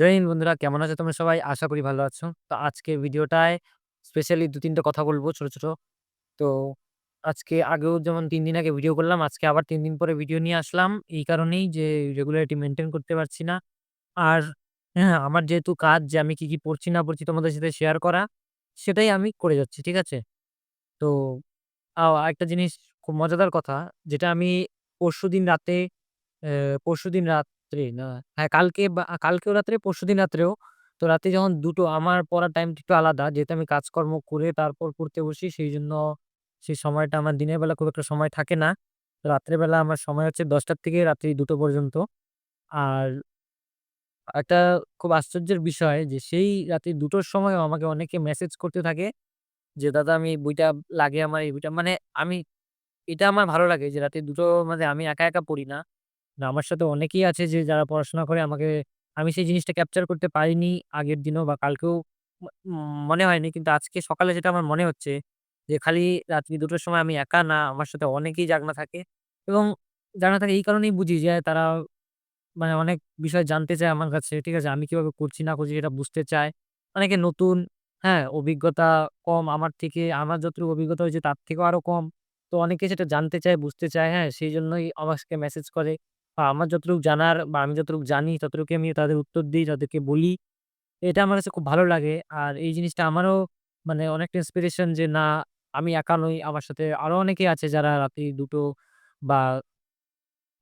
জয় হিন্দ বন্ধুরা কেমন আছো তোমরা সবাই? আশা করি ভালো আছো। তো আজকে ভিডিওটায় স্পেশালি ২-৩ টা কথা বলব ছোট, ছোট। তো আজকে আগেও যেমন তিন দিন আগে ভিডিও করলাম, আজকে আবার তিন দিন পরে ভিডিও নিয়ে আসলাম। এই কারণেই যে রেগুলারিটি মেনটেন করতে পারছি না। আর হ্যাঁ, আমার যেহেতু কাজ যে আমি কি, কি পড়ছি না পড়ছি তোমাদের সাথে শেয়ার করা, সেটাই আমি করে যাচ্ছি। ঠিক আছে? তো আরেকটা জিনিস খুব মজাদার কথা যেটা আমি পরশু দিন রাতে পরশু দিন পরশুদিন রাত্রে না হ্যাঁ, কালকে কালকেও রাত্রে, পরশুদিন রাত্রেও। তো রাতে যখন ২টো আমার পড়ার টাইমটা একটু আলাদা। যেহেতু আমি কাজকর্ম করে তারপর পড়তে বসি সেইজন্য সেই সময়টা আমার দিনের বেলা খুব একটা সময় থাকে না। রাত্রে বেলা আমার সময় হচ্ছে ১০টা থেকে রাত্রি ২টো পর্যন্ত। আর একটা খুব আশ্চর্যের বিষয় যে সেই রাত্রি ২টোর সময়ও আমাকে অনেকে মেসেজ করতে থাকে যে, "দাদা আমি এই বইটা লাগে আমার এই বইটা" মানে আমি এটা আমার ভালো লাগে যে রাতে ২টো মানে আমি একা, একা পড়ি না। না আমার সাথে অনেকেই আছে যে যারা পড়াশোনা করে আমাকে আমি সেই জিনিসটা ক্যাপচার করতে পারিনি আগের দিনও বা কালকেও মনে হয়নি। কিন্তু আজকে সকালে যেটা আমার মনে হচ্ছে যে খালি রাত্রি ২ টোর সময় আমি একা না, আমার সাথে অনেকেই জাগনা থাকে এবং জাগনা থাকে এই কারণেই বুঝি যে তারা মানে অনেক বিষয় জানতে চায় আমার কাছে। ঠিক আছে? আমি কীভাবে করছি না করছি সেটা বুঝতে চায়। অনেকে নতুন, হ্যাঁ? অভিজ্ঞতা কম আমার থেকে, আমার যতটুকু অভিজ্ঞতা হয়েছে তার থেকেও আরও কম। তো অনেকে সেটা জানতে চায়, বুঝতে চায়, হ্যাঁ? সেইজন্যই আমাকে মেসেজ করে। আমার যতটুকু জানার বা আমি যতটুকু জানি ততটুকু আমি তাদের উত্তর দিই, তাদেরকে বলি। এটা আমার কাছে খুব ভালো লাগে। আর এই জিনিসটা আমারও মানে অনেকটা ইন্সপিরেশন যে না আমি একা নই। আমার সাথে আরও অনেকেই আছে যারা রাত্রি ২টো বা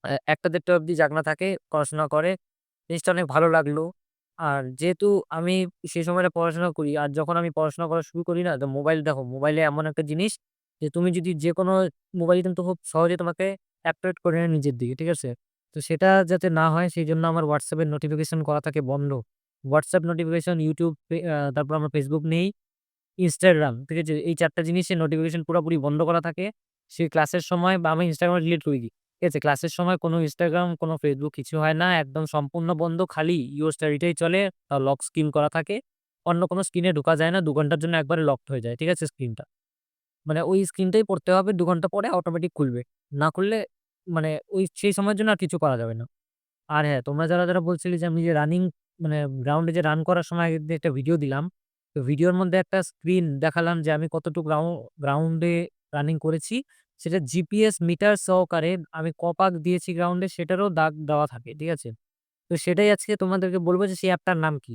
এ ১টা-১.৫টা অব্দি জাগনা থাকে, পড়াশোনা করে। জিনিসটা অনেক ভালো লাগল। আর যেহেতু আমি সেই সময়টা পড়াশোনা করি আর যখন আমি পড়াশোনা করা শুরু করি না, তো মোবাইল দেখো মোবাইলে এমন একটা জিনিস যে তুমি যদি যেকোনো মোবাইল কিন্তু খুব সহজে তোমাকে অ্যাট্রাক্ট করে নেয় নিজের দিকে। ঠিক আছে? তো সেটা যাতে না হয় সেই জন্য আমার হোয়াটসঅ্যাপের নোটিফিকেশন করা থাকে বন্ধ। হোয়াটসঅ্যাপ নোটিফিকেশন, ইউটিউব তারপর আমার ফেসবুক নেই, ইনস্টাগ্রাম, ঠিক আছে? এই ৪ টা জিনিসের নোটিফিকেশান পুরাপুরি বন্ধ করা থাকে। সে ক্লাসের সময় বা আমি ইনস্টাগ্রামে ডিলিট করে। ঠিক আছে? ক্লাসের সময় কোনো ইনস্টাগ্রাম, কোনো ফেসবুক কিছু হয় না। একদম সম্পূর্ণ বন্ধ। খালি ইউর স্টাডিটাই চলে। লক স্ক্রিন করা থাকে। অন্য কোনো স্ক্রিনে ঢোকা যায় না। ২ ঘণ্টার জন্য একবারে লকড হয়ে যায়। ঠিক আছে? স্ক্রিনটা। মানে ওই স্ক্রিনটাই পড়তে হবে ২ ঘণ্টা পরে অটোমেটিক খুলবে। না খুললে মানে ওই সেই সময়ের জন্য আর কিছু করা যাবে না। আর হ্যাঁ, তোমরা যারা, যারা বলছিলে যে আমি যে রানিং মানে গ্রাউন্ডে যে রান করার সময় একটা ভিডিও দিলাম। তো ভিডিওর মধ্যে একটা স্ক্রিন দেখালাম যে আমি কতটুকু গ্রাউ গ্রাউন্ডে রানিং করেছি। সেটা জিপিএস মিটার সহকারে আমি ক পাক দিয়েছি গ্রাউন্ডে সেটারও দাগ দেওয়া থাকে। ঠিক আছে? তো সেটাই আজকে তোমাদেরকে বলব যে সেই অ্যাপটার নাম কি?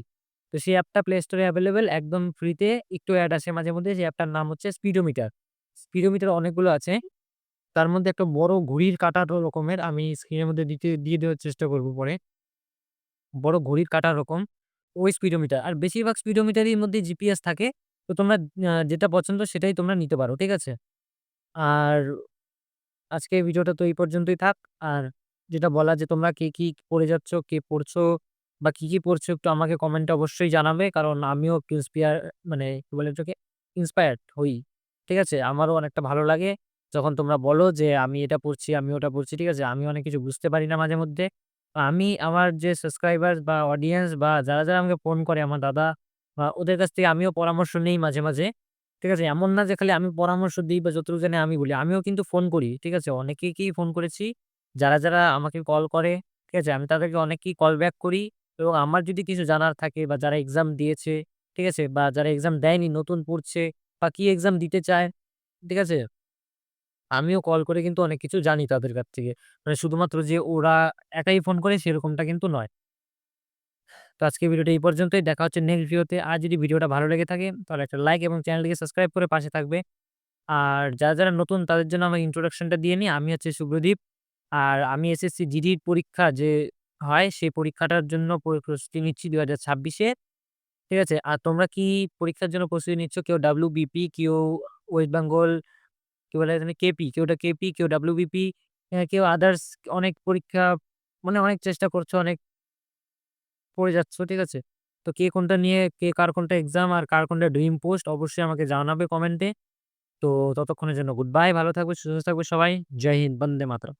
তো সেই অ্যাপটা প্লে স্টোরে এভেইলেবল একদম ফ্রিতে একটু অ্যাড আসে মাঝে মধ্যে। সেই অ্যাপটার নাম হচ্ছে স্পিডোমিটার। স্পিডোমিটার অনেকগুলো আছে। তার মধ্যে একটা বড় ঘড়ির কাঁটার রকমের আমি স্ক্রিনের মধ্যে দিতে দিয়ে দেওয়ার চেষ্টা করব পরে। বড় ঘড়ির কাঁটার রকম ওই স্পিডোমিটার। আর বেশিরভাগ স্পিডোমিটারের মধ্যে জিপিএস থাকে। তো তোমরা যেটা পছন্দ সেটাই তোমরা নিতে পারো। ঠিক আছে? আর আজকের ভিডিওটা তো এই পর্যন্তই থাক। আর যেটা বলা যে তোমরা কে কি পড়ে যাচ্ছ, কে পড়ছো বা কি, কি পড়ছো একটু আমাকে কমেন্টে অবশ্যই জানাবে। কারণ আমিও ইন্সপিয়ার মানে কি বলে এটাকে? ইন্সপায়ার্ড হই। ঠিক আছে? আমারও অনেকটা ভালো লাগে যখন তোমরা বলো যে আমি এটা পড়ছি, আমি ওটা পড়ছি। ঠিক আছে? আমি অনেক কিছু বুঝতে পারি না মাঝে মধ্যে। আমি আমার যে সাবস্ক্রাইবার বা অডিয়েন্স বা যারা, যারা আমাকে ফোন করে আমার দাদা বা ওদের কাছ থেকে আমিও পরামর্শ নেই মাঝে, মাঝে। ঠিক আছে? এমন না যে খালি আমি পরামর্শ দিই বা যতটুকু জানি আমি বলি। আমিও কিন্তু ফোন করি। ঠিক আছে? অনেকেকেই ফোন করেছি। যারা, যারা আমাকে কল করে, ঠিক আছে? আমি তাদেরকে অনেকেই কল ব্যাক করি এবং আমার যদি কিছু জানার থাকে বা যারা এক্সাম দিয়েছে, ঠিক আছে? বা যারা এক্সাম দেয়নি নতুন পড়ছে বা কি এক্সাম দিতে চায়, ঠিক আছে? আমিও কল করে কিন্তু অনেক কিছু জানি তাদের কাছ থেকে। মানে শুধুমাত্র যে ওরা একাই ফোন করে সেরকমটা কিন্তু নয়। তো আজকের ভিডিওটা এই পর্যন্তই। দেখা হচ্ছে নেক্সট ভিডিওতে। আর যদি ভিডিওটা ভালো লেগে থাকে তাহলে একটা লাইক এবং চ্যানেলটিকে সাবস্ক্রাইব করে পাশে থাকবে। আর যারা, যারা নতুন তাদের জন্য আমার ইন্ট্রোডাকশনটা দিয়ে নিই। আমি হচ্ছে শুভ্রদীপ। আর আমি এসএসসি জিডির পরীক্ষা যে হয় সেই পরীক্ষাটার জন্য প্রস্তুতি নিচ্ছি ২০২৬ এ। ঠিক আছে? আর তোমরা কি পরীক্ষার জন্য প্রস্তুতি নিচ্ছ? কেউ ডাব্লিউবিপি, কেউ ওয়েস্ট বেঙ্গল, কেউ বলে এখানে কেপি, কেউটা কেপি, কেউ ডাব্লিউবিপি, কেউ আদার্স অনেক পরীক্ষা মানে অনেক চেষ্টা করছ, অনেক পড়ে যাচ্ছ। ঠিক আছে? তো কে কোনটা নিয়ে কে কার কোনটা এক্সাম আর কার কোনটা ড্রিম পোস্ট অবশ্যই আমাকে জানাবে কমেন্টে। তো ততক্ষণের জন্য গুড বাই। ভালো থাকবে, সুস্থ থাকবে সবাই। জয় হিন্দ, বন্দে মাতরম।